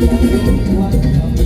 วัน